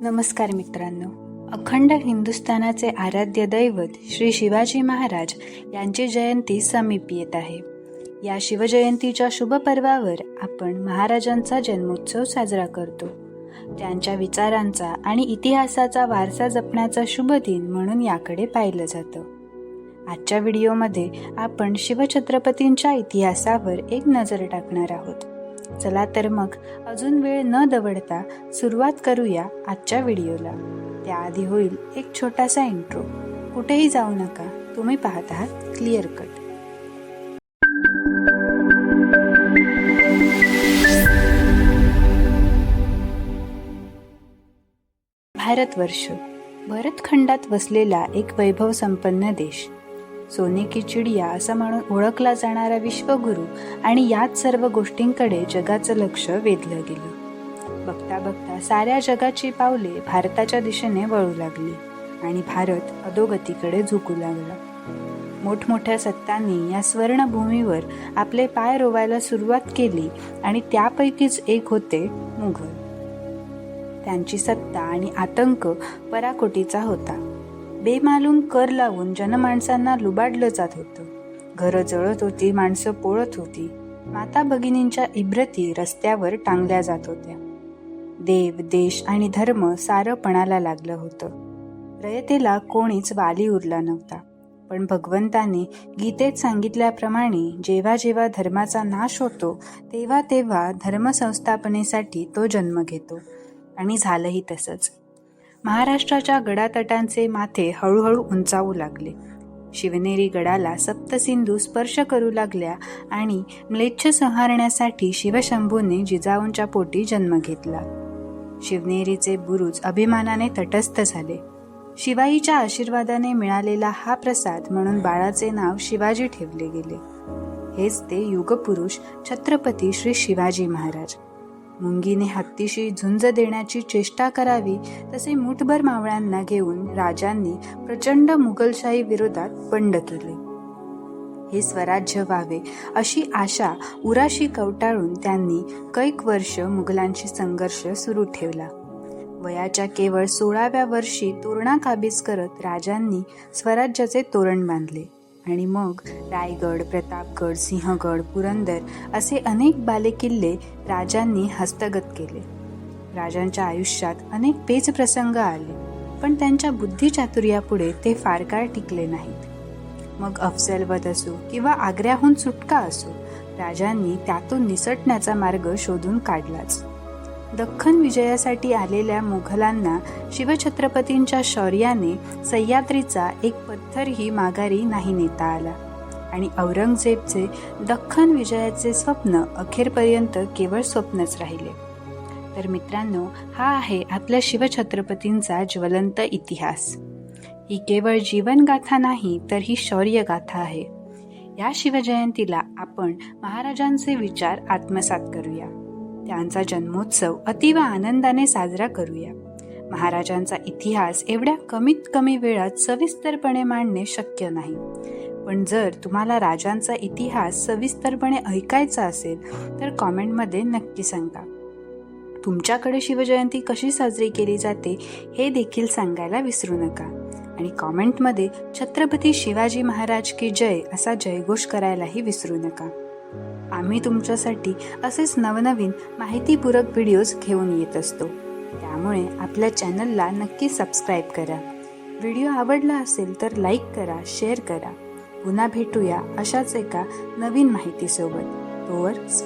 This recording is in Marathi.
नमस्कार मित्रांनो. अखंड हिंदुस्थानाचे आराध्य दैवत श्री शिवाजी महाराज यांची जयंती समीप येत आहे. या शिवजयंतीच्या शुभ पर्वावर आपण महाराजांचा जन्मोत्सव साजरा करतो. त्यांच्या विचारांचा आणि इतिहासाचा वारसा जपण्याचा शुभ दिन म्हणून याकडे पाहिलं जातं. आजच्या व्हिडिओमध्ये आपण शिवछत्रपतींच्या इतिहासावर एक नजर टाकणार आहोत. चला तर मग अजून वेळ न दवडता सुरुवात करूया आजच्या व्हिडिओला. त्याआधी होईल एक छोटासा इंट्रो कुठेही जाऊ नका तुम्ही पाहत आहात क्लिअर कट भारतवर्ष भरतखंडात वसलेला एक वैभव संपन्न देश. सोने की चिडिया असं म्हणून ओळखला जाणारा विश्वगुरु आणि याच सर्व गोष्टींकडे जगाचं लक्ष वेधलं गेलं. बघता बघता साऱ्या जगाची पावले भारताच्या दिशेने वळू लागली आणि भारत अधोगतीकडे झुकू लागला. मोठमोठ्या सत्तांनी या स्वर्णभूमीवर आपले पाय रोवायला सुरुवात केली आणि त्यापैकीच एक होते मुघल. त्यांची सत्ता आणि आतंक पराकोटीचा होता. बेमालूम कर लावून जनमाणसांना लुबाडलं जात होतं. घरं जळत होती माणसं पोळत होती. माता भगिनींच्या इब्रती रस्त्यावर टांगल्या जात होत्या. देव देश आणि धर्म सारं पणाला लागलं होतं. रयतेला कोणीच वाली उरला नव्हता. पण भगवंताने गीतेत सांगितल्याप्रमाणे जेव्हा जेव्हा धर्माचा नाश होतो तेव्हा तेव्हा धर्मसंस्थापनेसाठी तो जन्म घेतो. आणि झालंही तसंच. महाराष्ट्राच्या गडातटांचे माथे हळूहळू उंचावू लागले. शिवनेरी गडाला सप्तसिंधू स्पर्श करू लागल्या आणि म्लेच्छ संहारण्यासाठी शिवशंभूने जिजाऊंच्या पोटी जन्म घेतला. शिवनेरीचे बुरुज अभिमानाने तटस्थ झाले. शिवाईच्या आशीर्वादाने मिळालेला हा प्रसाद म्हणून बाळाचे नाव शिवाजी ठेवले गेले. हेच ते युगपुरुष छत्रपती श्री शिवाजी महाराज. मुंगीने हत्तीशी झुंज देण्याची चेष्टा करावी तसे मुठभर मावळ्यांना घेऊन राजांनी प्रचंड मुघलशाही विरोधात बंड केले. हे स्वराज्य व्हावे अशी आशा उराशी कवटाळून त्यांनी कैक वर्ष मुघलांशी संघर्ष सुरू ठेवला. वयाच्या केवळ सोळाव्या वर्षी तोरणा काबीज करत राजांनी स्वराज्याचे तोरण बांधले. आणि मग रायगड प्रतापगड सिंहगड पुरंदर असे अनेक बालेकिल्ले राजांनी हस्तगत केले. राजांच्या आयुष्यात अनेक पेच प्रसंग आले पण त्यांच्या बुद्धिचातुर्यापुढे ते फार काळ टिकले नाहीत. मग अफजलवत असो किंवा आग्र्याहून सुटका असो राजांनी त्यातून निसटण्याचा मार्ग शोधून काढलाच. दख्खन विजयासाठी आलेल्या मुघलांना शिवछत्रपतींच्या शौर्याने सह्याद्रीचा एक पत्थरही माघारी नाही नेता आला. आणि औरंगजेबचे दख्खन विजयाचे स्वप्न अखेरपर्यंत केवळ स्वप्नच राहिले. तर मित्रांनो हा आहे आपल्या शिवछत्रपतींचा ज्वलंत इतिहास. ही केवळ जीवनगाथा नाही तर ही शौर्यगाथा आहे. या शिवजयंतीला आपण महाराजांचे विचार आत्मसात करूया. त्यांचा जन्मोत्सव अतिव आनंदाने साजरा करूया. महाराजांचा इतिहास एवढ्या कमीत कमी वेळात सविस्तरपणे मांडणे शक्य नाही. पण जर तुम्हाला राजांचा इतिहास सविस्तरपणे ऐकायचा असेल तर कॉमेंटमध्ये नक्की सांगा. तुमच्याकडे शिवजयंती कशी साजरी केली जाते हे देखील सांगायला विसरू नका. आणि कॉमेंटमध्ये छत्रपती शिवाजी महाराज की जय असा जयघोष करायलाही विसरू नका. आम्ही तुमच्यासाठी असेच नवनवीन माहितीपूरक व्हिडिओज घेऊन येत असतो. त्यामुळे आपल्या चॅनलला नक्की सबस्क्राईब करा. व्हिडिओ आवडला असेल तर लाईक करा शेअर करा. पुन्हा भेटूया अशाच एका नवीन माहितीसोबत. तोवर स्व